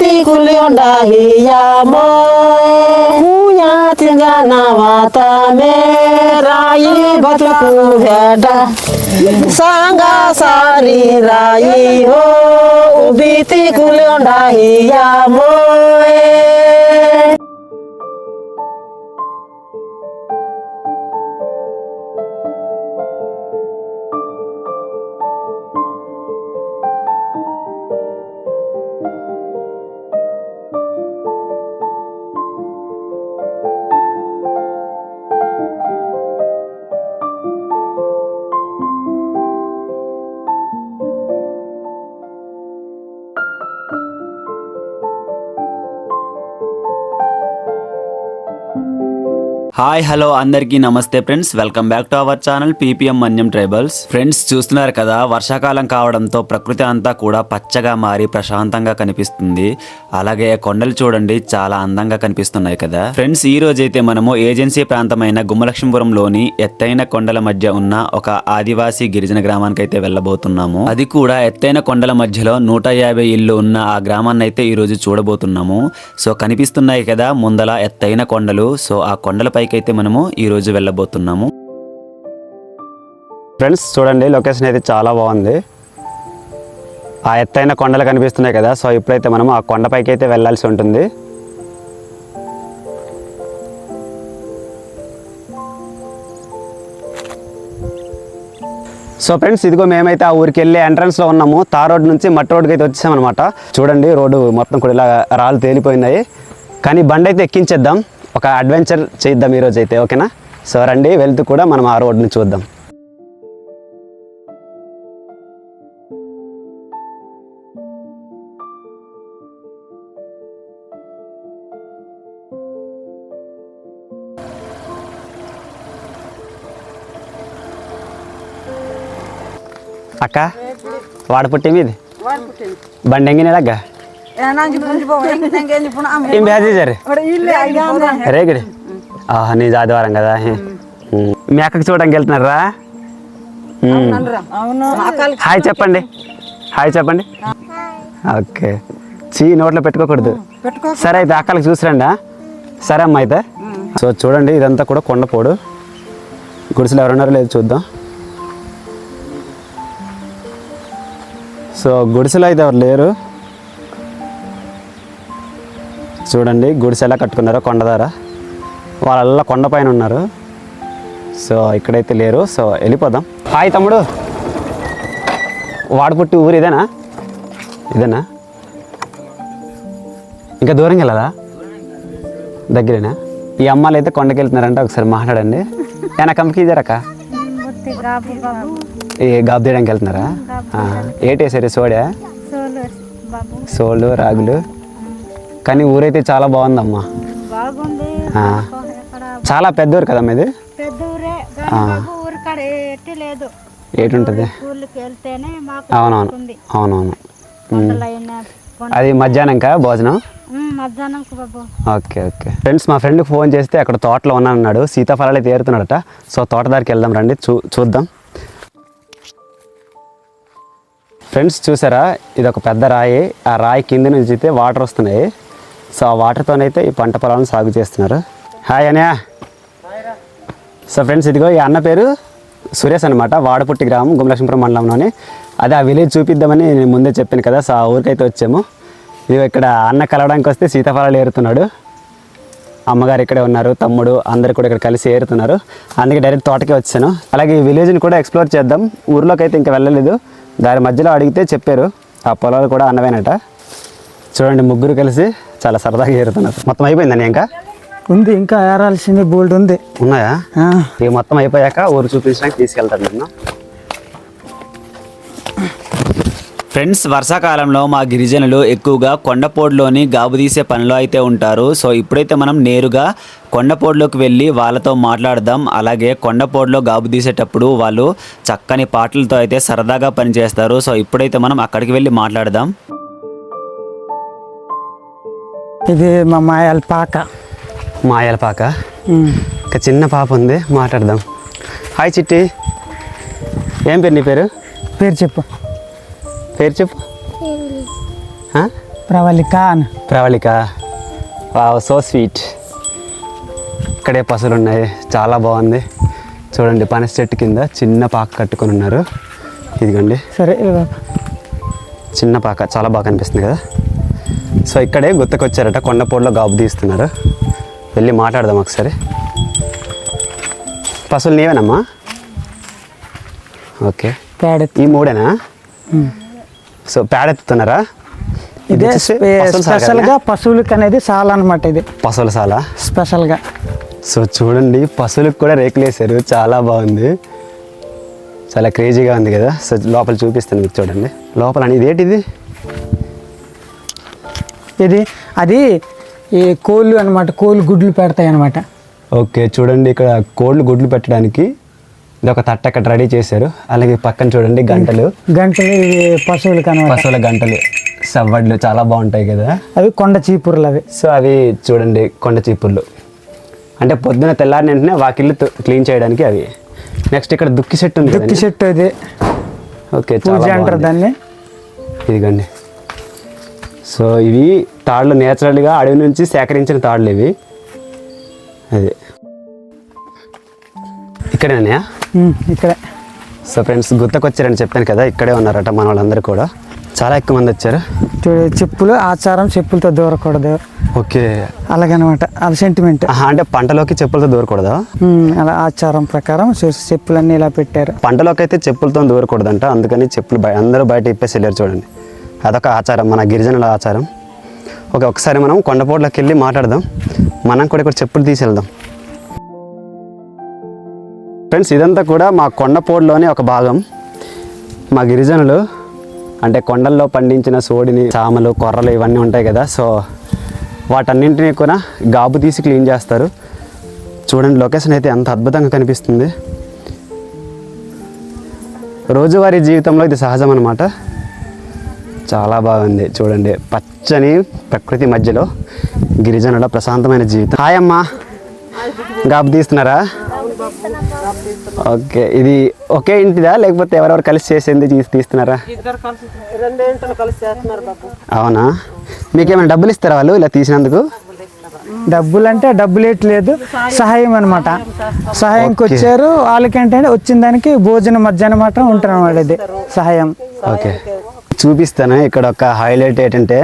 tikuliondahiya moe kunyatingana batu kuda, sangga sari rayi ho ubiti kuliondahiya mo hi hello అందరికీ నమస్తే friends. Welcome back to our channel PPM Manyam tribals. Friends చూస్తున్నారు కదా వర్షాకాలం కావడంతో ప్రకృతి అంతా కూడా పచ్చగా మారి ప్రశాంతంగా కనిపిస్తుంది. అలాగే కొండలు చూడండి చాలా అందంగా కనిపిస్తున్నాయి కదా. ఫ్రెండ్స్ ఈ రోజు అయితే మనము ఏజెన్సీ ప్రాంతమైన గుమ్మలక్ష్మీపురంలోని ఎత్తైన కొండల మధ్య ఉన్న ఒక ఆదివాసీ గిరిజన గ్రామానికి అయితే వెళ్ళబోతున్నాము. అది కూడా ఎత్తైన కొండల మధ్యలో నూట యాభై ఇల్లు ఉన్న ఆ గ్రామాన్ని అయితే ఈ రోజు చూడబోతున్నాము. సో కనిపిస్తున్నాయి కదా ముందల ఎత్తైన కొండలు. సో ఆ కొండలపై అయితే మనము ఈ రోజు వెళ్ళబోతున్నాము? ఫ్రెండ్స్ చూడండి లొకేషన్ అయితే చాలా బాగుంది. ఆ ఎత్తైన కొండలు కనిపిస్తున్నాయి కదా సో ఇప్పుడైతే మనం ఆ కొండపైకి అయితే వెళ్ళాల్సి ఉంటుంది. సో ఫ్రెండ్స్ ఇదిగో మేమైతే ఆ ఊరికి వెళ్ళి ఎంట్రన్స్లో ఉన్నాము. తార్ రోడ్ నుంచి మట్టి రోడ్కి అయితే వచ్చేసామన్నమాట. చూడండి రోడ్డు మొత్తం కూడా ఇలా రాళ్ళు తేలిపోయినాయి. కానీ బండి అయితే ఎక్కించేద్దాం. ఒక అడ్వెంచర్ చేద్దాం ఈరోజు అయితే ఓకేనా? సో రండి వెళ్తూ కూడా మనం ఆ రోడ్ని చూద్దాం. అక్క వాడపుట్టి మీది బండి ఎంగినలగ్గ ఏం బ్యాజీ జరే రేగడి. ఆహా నీ ఆదివారం కదా మేకకు మీ. అక్కకి చూడడానికి వెళ్తున్నారా? హాయ్ చెప్పండి. హాయ్ చెప్పండి. ఓకే. చీ నోట్లో పెట్టుకోకూడదు. సరే అయితే అక్కలకి చూసిరండి? సరే అమ్మ అయితే. సో చూడండి ఇదంతా కూడా కొండపోడు. గుడిసెలు ఎవరున్నారో లేదు చూద్దాం. సో గుడిసెలు అయితే ఎవరు లేరు. చూడండి గుడిసె ఎలా కట్టుకున్నారో కొండ ద్వారా. వాళ్ళ కొండ పైన ఉన్నారు. సో ఇక్కడైతే లేరు. సో వెళ్ళిపోదాం. హాయ్ తమ్ముడు. వాడపుట్టి ఊరు ఇదేనా? ఇదేనా? ఇంకా దూరం వెళ్ళాలా? దగ్గరేనా? ఈ అమ్మాయిలు అయితే కొండకి వెళ్తున్నారంటే ఒకసారి మాట్లాడండి. ఏనా కంపెనీ జరక? ముత్తి గాబు తీయడానికి వెళ్తున్నారా? ఏటేసారు సోడా? సోలు రాగులు. కానీ ఊరైతే చాలా బాగుందమ్మా. చాలా పెద్ద ఊరు కదమ్మా ఇది? ఏటుంటుంది? అవునవును. అవునవును. అది మధ్యాహ్నంక భోజనం? Okay okay. ఫ్రెండ్స్ మా ఫ్రెండ్కి ఫోన్ చేస్తే అక్కడ తోటలో ఉన్నానన్నాడు. సీతాఫలాలు అయితే ఏరుతున్నాడట. సో తోట దగ్గరికి వెళ్దాం రండి. చూ చూద్దాం. ఫ్రెండ్స్ చూసారా? ఇది ఒక పెద్ద రాయి. ఆ రాయి కింద నుంచి అయితే వాటర్ వస్తున్నాయి. సో ఆ వాటర్తోనైతే ఈ పంట పొలాలను సాగు చేస్తున్నారు. హాయ్ అనయా సో ఫ్రెండ్స్ ఇదిగో ఈ అన్న పేరు సురేష్ అనమాట వాడపుట్టి గ్రామం గుమలక్ష్మీపురం మండలంలోని. అదే ఆ విలేజ్ చూపిద్దామని నేను ముందే చెప్పాను కదా సో ఆ ఊరికైతే వచ్చాము. ఇదిగో ఇక్కడ అన్న కలవడానికి వస్తే సీతాఫలాలు ఏరుతున్నాడు. అమ్మగారు ఇక్కడే ఉన్నారు తమ్ముడు అందరు కూడా ఇక్కడ కలిసి ఏరుతున్నారు. అందుకే డైరెక్ట్ తోటకే వచ్చాను. అలాగే ఈ విలేజ్ని కూడా ఎక్స్ప్లోర్ చేద్దాం. ఊర్లోకి అయితే ఇంకా వెళ్ళలేదు. దాని మధ్యలో అడిగితే చెప్పారు. ఆ పొలాలు కూడా అన్నవేనట. చూడండి ముగ్గురు కలిసి చాలా సరదాగా ఏరుతున్నారు. మొత్తం అయిపోయిందని ఇంకా? ఉంది ఇంకా ఏరాల్సింది బోల్డ్ ఉంది. ఉన్నాయా? ఆ, ఇక మొత్తం అయిపోయాక ఊరు చూపించడానికి తీసుకెళ్తాను నిన్ను. ఫ్రెండ్స్ వర్షాకాలంలో మా గిరిజనులు ఎక్కువగా కొండపోడులోని గాబు తీసే పనిలో అయితే ఉంటారు. సో ఇప్పుడైతే మనం నేరుగా కొండపోడులోకి వెళ్ళి వాళ్ళతో మాట్లాడదాం. అలాగే కొండపోడులో గాబు తీసేటప్పుడు వాళ్ళు చక్కని పాటలతో అయితే సరదాగా పనిచేస్తారు. సో ఇప్పుడైతే మనం అక్కడికి వెళ్ళి మాట్లాడదాం. ఇది మా మాయాల పాక. మాయల పాక? ఒక చిన్న పాప ఉంది మాట్లాడదాం. హాయ్ చిట్టి. ఏం పేరు నీ పేరు? పేరు చెప్పు. పేరు చెప్పు? ప్రవళిక. అని. ప్రవళిక. So sweet. ఇక్కడే పశువులు ఉన్నాయి చాలా బాగుంది. చూడండి పనస చెట్టు కింద చిన్న పాక కట్టుకొని ఉన్నారు. ఇదిగోండి. సరే. చిన్న పాక చాలా బాగా కనిపిస్తుంది కదా? సో ఇక్కడే గుత్తకొచ్చారట కొండపోడులో గాబు తీస్తున్నారు? వెళ్ళి మాట్లాడదాం ఒకసారి. పశువులు నీవేనమ్మా? ఓకే. పేడ ఈ మూడేనా? సో పేడెత్తుతున్నారా ఇది ఇదే? స్పెషల్గా పశువులకి అనేది చాలా అనమాట ఇది. పశువుల సాల? స్పెషల్గా. సో చూడండి పశువులకు కూడా రేకులు వేసారు చాలా బాగుంది. చాలా క్రేజీగా ఉంది కదా. సో లోపల చూపిస్తాను మీకు చూడండి. లోపల అని ఇదేంటిది ఇది అది ఈ కోళ్ళు అనమాట కోళ్ళు గుడ్లు పెడతాయి అనమాట ఓకే చూడండి ఇక్కడ కోళ్ళు గుడ్లు పెట్టడానికి ఇది ఒక తట్ట అక్కడ రెడీ చేశారు. అలాగే పక్కన చూడండి గంటలు. గంటలు ఇవి పశువులకి అనమాట పశువుల గంటలు. సవ్వడ్లు చాలా బాగుంటాయి కదా. అవి కొండ చీపుర్లు అవి. సో అవి చూడండి కొండ చీపుర్లు. అంటే పొద్దున తెల్లారిన వెంటనే వాకిళ్ళు క్లీన్ చేయడానికి అవి. నెక్స్ట్ ఇక్కడ దుక్కి సెట్ ఉంది దుక్కి. చెట్టు ఇది. ఓకే పూజ చాలా అంటారు. దాన్ని. ఇదిగండి. సో ఇవి తాళ్ళు నేచురల్గా అడవి నుంచి సేకరించిన తాళ్ళు ఇవి. అది. ఇక్కడేనా ఇక్కడే. సో ఫ్రెండ్స్ గుర్తకొచ్చారని చెప్పాను కదా ఇక్కడే ఉన్నారట మన వాళ్ళందరూ కూడా. చాలా ఎక్కువ మంది వచ్చారు. చెప్పులు ఆచారం చెప్పులతో దూరకూడదు. ఓకే. అలాగనమాట అది సెంటిమెంట్ అంటే పంటలోకి చెప్పులతో దూరకూడదా? అలా ఆచారం ప్రకారం చెప్పులన్నీ ఇలా పెట్టారు. పంటలోకి అయితే చెప్పులతో దూరకూడదంట అందుకని చెప్పులు అందరూ బయట ఇప్పేసి వెళ్ళారు చూడండి. అదొక ఆచారం మన గిరిజనుల ఆచారం. ఓకే ఒకసారి మనం కొండపోట్లోకి వెళ్ళి మాట్లాడదాం. మనం కూడా ఇక్కడ చెప్పులు తీసి ఫ్రెండ్స్ ఇదంతా కూడా మా కొండపోడులోని ఒక భాగం. మా గిరిజనులు అంటే కొండల్లో పండించిన సోడిని చామలు కొర్రలు ఇవన్నీ ఉంటాయి కదా సో వాటన్నింటినీ కూడా గాబు తీసి క్లీన్ చేస్తారు. చూడండి లొకేషన్ అయితే ఎంత అద్భుతంగా కనిపిస్తుంది. రోజువారీ జీవితంలో ఇది సహజం అనమాట చాలా బాగుంది. చూడండి పచ్చని ప్రకృతి మధ్యలో గిరిజనుల ప్రశాంతమైన జీవితం. హాయ్ అమ్మా. గాబు తీస్తున్నారా? ఓకే ఇది ఒకే ఇంటిదా? లేకపోతే ఎవరెవరు కలిసి చేసింది తీసి తీస్తున్నారా? అవునా? మీకేమైనా డబ్బులు ఇస్తారా వాళ్ళు ఇలా తీసినందుకు? డబ్బులు అంటే డబ్బులు లేదు సహాయం అనమాట సహాయంకి వచ్చారు వాళ్ళకేంటంటే వచ్చిన దానికి భోజనం మధ్యాహ్నం మాత్రం ఉంటారు అన్నమాట ఇది సహాయం. ఓకే. చూపిస్తాను. ఇక్కడ ఒక హైలైట్ ఏంటంటే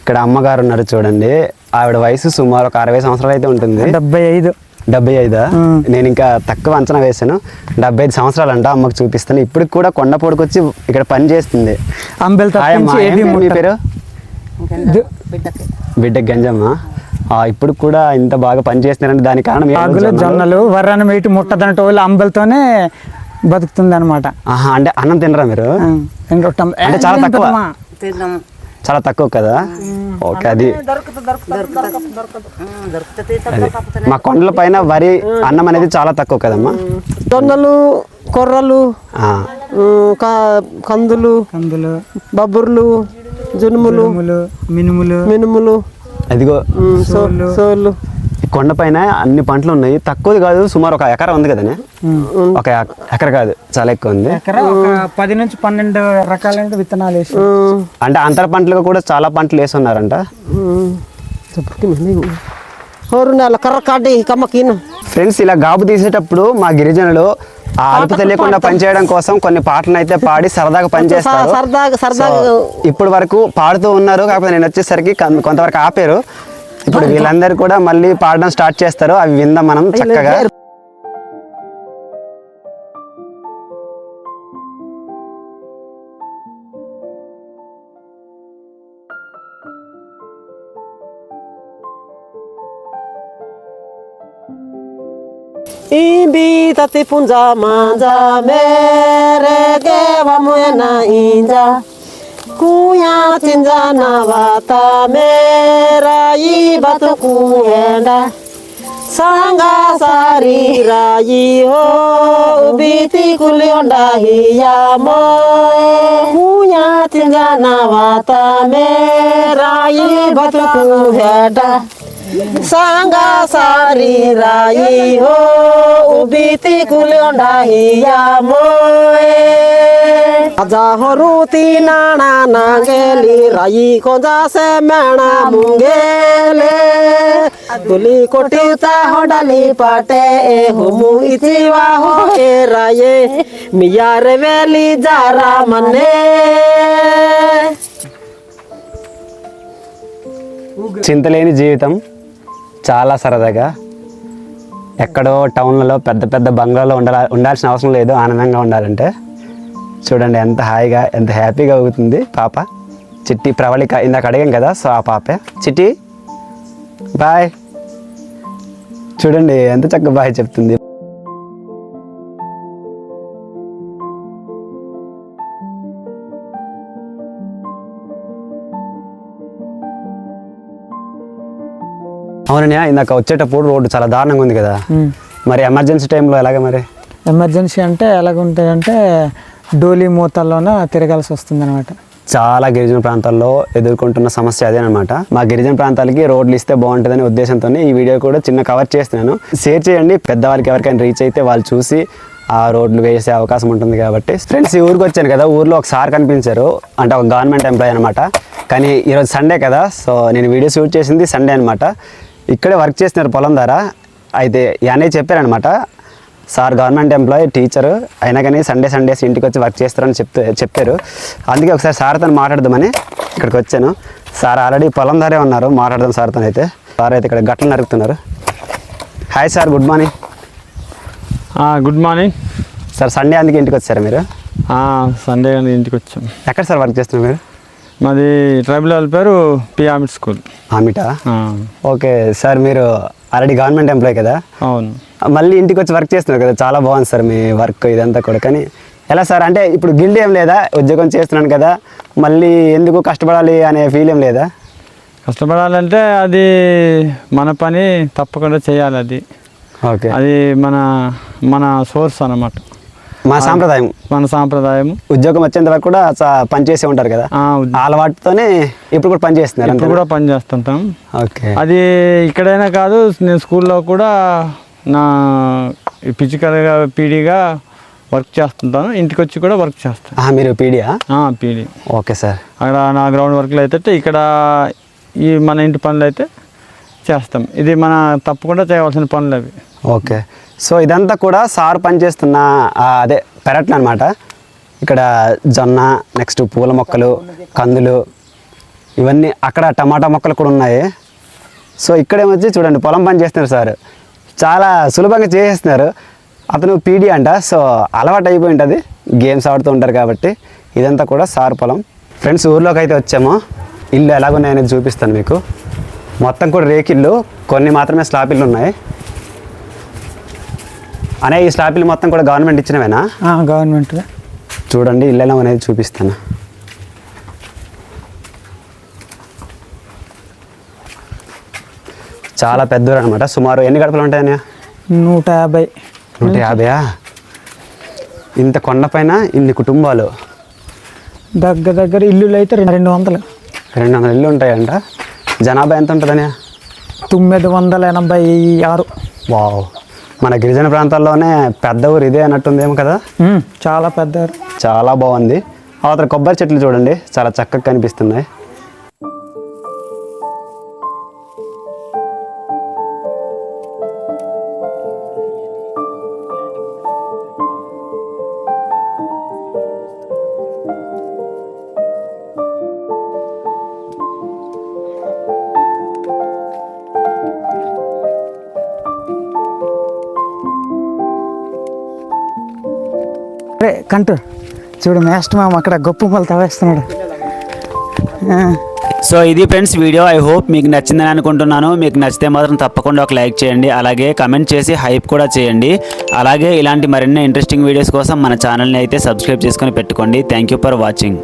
ఇక్కడ అమ్మగారు ఉన్నారు చూడండి. ఆవిడ వయసు సుమారు ఒక అరవై సంవత్సరాలు అయితే ఉంటుంది. డెబ్బై ఐదు. డెబ్బై ఐదా. నేను ఇంకా తక్కువ అంచనా వేశాను. డెబ్బై ఐదు సంవత్సరాలు అంట అమ్మకు చూపిస్తాను. ఇప్పటికి కూడా కొండపోడుకు వచ్చి ఇక్కడ పని చేస్తుంది. పేరు? మీ బిడ్డ గంజమ్మ. ఆ, ఇప్పుడు కూడా ఇంత బాగా పని చేస్తున్నారంటే దానికి కారణం జొన్నలు? జొన్నలు వర్రని వేటి ముట్టదంటే వాళ్ళు అంబెలతోనే. బతుకుతుంది అనమాట ఆహా, అంటే అన్నం తినరా మీరు? అంటే చాలా తక్కువ. చాలా తక్కువ కదా? ఓకే అది. మా కొండల పైన వరి అన్నం అనేది చాలా తక్కువ కదమ్మా? జొన్నలు కొర్రలు కందులు కందులు. బబ్బుర్లు జునుములు మినుములు. మినుములు అదిగో. సోళ్ళు. సోళ్ళు ఈ కొండ పైన అన్ని పంటలు ఉన్నాయి. తక్కువది కాదు సుమారు ఒక ఎకరా ఉంది కదనే? ఒక ఎక- ఎకర కాదు చాలా ఎక్కువ ఉంది. పది నుంచి పన్నెండు రకాలైన విత్తనాలు వేసి. అంటే అంతర పంటలుగా కూడా చాలా పంటలు వేసి ఉన్నారంట ఫ్రెండ్స్ ఇలా గాబు తీసేటప్పుడు మా గిరిజనులు ఆ అలుపు తెలియకుండా పనిచేయడం కోసం కొన్ని పాటలను అయితే పాడి సరదాగా పనిచేస్తారు. సరదాగా ఇప్పుడు వరకు పాడుతూ ఉన్నారు. కాకపోతే నేను వచ్చేసరికి కొంతవరకు ఆపారు. ఇప్పుడు వీళ్ళందరూ కూడా మళ్ళీ పాడడం స్టార్ట్ చేస్తారు. అవి విందాం మనం చక్కగా. Imbi tati punja manja mere ge vamuena inja kuya tinza na watamera ibatu kuyenda sanga sarira yiho ubiti kulionda mo. kuya tinza na watamera ibatu kuyenda सांगा सारी राई हो उबीती कुल ढाहिया मोए आजा हो रूती नाना नागेली राई को जासे मैना मुंगेले दुली कोटी ता हो डाली पाटे ए हो मुई हो के राये मियार वेली जारा मने चिंतले जीवितम చాలా సరదాగా ఎక్కడో టౌన్లలో పెద్ద పెద్ద బంగ్లాలో ఉండాల ఉండాల్సిన అవసరం లేదు ఆనందంగా ఉండాలంటే. చూడండి ఎంత హాయిగా ఎంత హ్యాపీగా అవుతుంది పాప. చిట్టి ప్రవళిక ఇందాక అడిగాం కదా సో ఆ పాపే. చిట్టి బాయ్. చూడండి ఎంత చక్కగా బాయ్ చెప్తుంది అవునయ్య ఇందాక వచ్చేటప్పుడు రోడ్డు చాలా దారుణంగా ఉంది కదా. మరి ఎమర్జెన్సీ టైంలో ఎలాగ మరి? ఎమర్జెన్సీ అంటే ఎలాగుంటాయంటే డోలీ మూతల్లోన తిరగాల్సి వస్తుంది అనమాట చాలా గిరిజన ప్రాంతాల్లో ఎదుర్కొంటున్న సమస్య అదేనమాట. మా గిరిజన ప్రాంతాలకి రోడ్లు ఇస్తే బాగుంటుందనే ఉద్దేశంతో ఈ వీడియో కూడా చిన్న కవర్ చేస్తున్నాను. షేర్ చేయండి పెద్దవాళ్ళకి ఎవరికైనా రీచ్ అయితే వాళ్ళు చూసి ఆ రోడ్లు వేసే అవకాశం ఉంటుంది కాబట్టి. ఫ్రెండ్స్ ఈ ఊరికి వచ్చాను కదా ఊర్లో ఒక సార్ కనిపించారు. అంటే ఒక గవర్నమెంట్ ఎంప్లాయీ అనమాట కానీ ఈరోజు సండే కదా సో నేను వీడియో షూట్ చేసింది సండే అనమాట ఇక్కడే వర్క్ చేస్తున్నారు పొలం ద్వారా. అయితే అనే చెప్పారనమాట సార్ గవర్నమెంట్ ఎంప్లాయీ టీచర్ అయినా కానీ సండే సండేస్ ఇంటికి వచ్చి వర్క్ చేస్తారని చెప్తే చెప్పారు. అందుకే ఒకసారి సార్తో మాట్లాడదామని ఇక్కడికి వచ్చాను. సార్ ఆల్రెడీ పొలం ధారే ఉన్నారు మాట్లాడదాం సార్తో అయితే. సార్ అయితే ఇక్కడ గట్లు నరుకుతున్నారు. Hi sir good morning. Good morning. Sir Sunday అందుకే ఇంటికి వచ్చారా మీరు? సండే ఇంటికి వచ్చాం. ఎక్కడ సార్ వర్క్ చేస్తున్నారు మీరు? మాది ట్రైబల్ వాళ్ళ పేరు పియామిడ్ స్కూల్. ఆమిటా ఓకే సార్ మీరు ఆల్రెడీ గవర్నమెంట్ ఎంప్లాయీ కదా? అవును. మళ్ళీ ఇంటికి వచ్చి వర్క్ చేస్తున్నారు కదా చాలా బాగుంది సార్ మీ వర్క్ ఇదంతా కూడా. కానీ ఎలా సార్ అంటే ఇప్పుడు గిల్డ్ ఏం లేదా? ఉద్యోగం చేస్తున్నాను కదా మళ్ళీ ఎందుకు కష్టపడాలి అనే ఫీల్ ఏం లేదా? కష్టపడాలంటే అది మన పని తప్పకుండా చేయాలి అది. ఓకే. అది మన మన సోర్స్ అన్నమాట. మా సాంప్రదాయం. మన సాంప్రదాయం. ఉద్యోగం వచ్చేంత వరకు కూడా చ- పని చేసే ఉంటారు కదా. అలవాటుతోనే ఇప్పుడు కూడా పని చేస్తున్నారు ఇప్పుడు అంతే కూడా పని చేస్తుంటాం. ఓకే. అది ఇక్కడైనా కాదు నేను స్కూల్లో కూడా నా ఫిజికల్గా పీడీగా వర్క్ చేస్తుంటాను. ఇంటికి వచ్చి కూడా వర్క్ చేస్తాను మీరు పీడియా? పీడీ. Okay sir. అక్కడ నా గ్రౌండ్ వర్క్లు అయితే ఇక్కడ ఈ మన ఇంటి పనులు అయితే చేస్తాం. ఇది మన తప్పకుండా చేయవలసిన పనులు అవి. ఓకే. సో ఇదంతా కూడా సార్ పనిచేస్తున్న అదే పెరట్లు అనమాట ఇక్కడ జొన్న నెక్స్ట్ పూల మొక్కలు కందులు ఇవన్నీ అక్కడ టమాటా మొక్కలు కూడా ఉన్నాయి. సో ఇక్కడేమొచ్చి చూడండి పొలం పని చేస్తున్నారు సార్. చాలా సులభంగా చేసేస్తున్నారు. అతను పీడి అంట సో అలవాటు అయిపోయి ఉంటుంది. గేమ్స్ ఆడుతూ ఉంటారు కాబట్టి ఇదంతా కూడా సార్ పొలం. ఫ్రెండ్స్ ఊర్లోకి అయితే వచ్చాము. ఇల్లు ఎలాగున్నాయనేది చూపిస్తాను మీకు. మొత్తం కూడా రేకిళ్ళు కొన్ని మాత్రమే స్లాబ్ ఇల్లు ఉన్నాయి అనే ఈ స్లాబ్ ఇల్లు మొత్తం కూడా గవర్నమెంట్ ఇచ్చినవేనా? గవర్నమెంట్ చూడండి ఇల్లు ఎలా అనేది చూపిస్తాను. చాలా పెద్దూరు అనమాట సుమారు ఎన్ని గడపలు ఉంటాయని నూట యాభై. నూట యాభైయా? ఇంత కొండపైన ఇన్ని కుటుంబాలు? దగ్గర దగ్గర ఇల్లులు అయితే రెండు రెండు వందలు. రెండు వందల ఇల్లు ఉంటాయంట. జనాభా ఎంత ఉంటుందని తొమ్మిది వందల ఎనభై ఆరు. వావ్. మన గిరిజన ప్రాంతాల్లోనే పెద్ద ఊరు ఇదే అన్నట్టుందేమో కదా? చాలా పెద్ద ఊరు. చాలా బాగుంది. అవతల కొబ్బరి చెట్లు చూడండి. చాలా చక్కగా కనిపిస్తున్నాయి. రే కంటు. చూడు మేస్ట్ మామ అక్కడ గొప్ప మళ్ళీ తవ్వేస్తున్నాడు. సో ఇది ఫ్రెండ్స్ వీడియో. ఐ హోప్ మీకు నచ్చిందని అనుకుంటున్నాను. మీకు నచ్చితే మాత్రం తప్పకుండా ఒక లైక్ చేయండి. అలాగే కమెంట్ చేసి హైప్ కూడా చేయండి. అలాగే ఇలాంటి మరిన్ని ఇంట్రెస్టింగ్ వీడియోస్ కోసం మన ఛానల్ని అయితే సబ్స్క్రైబ్ చేసుకొని పెట్టుకోండి. Thank you for watching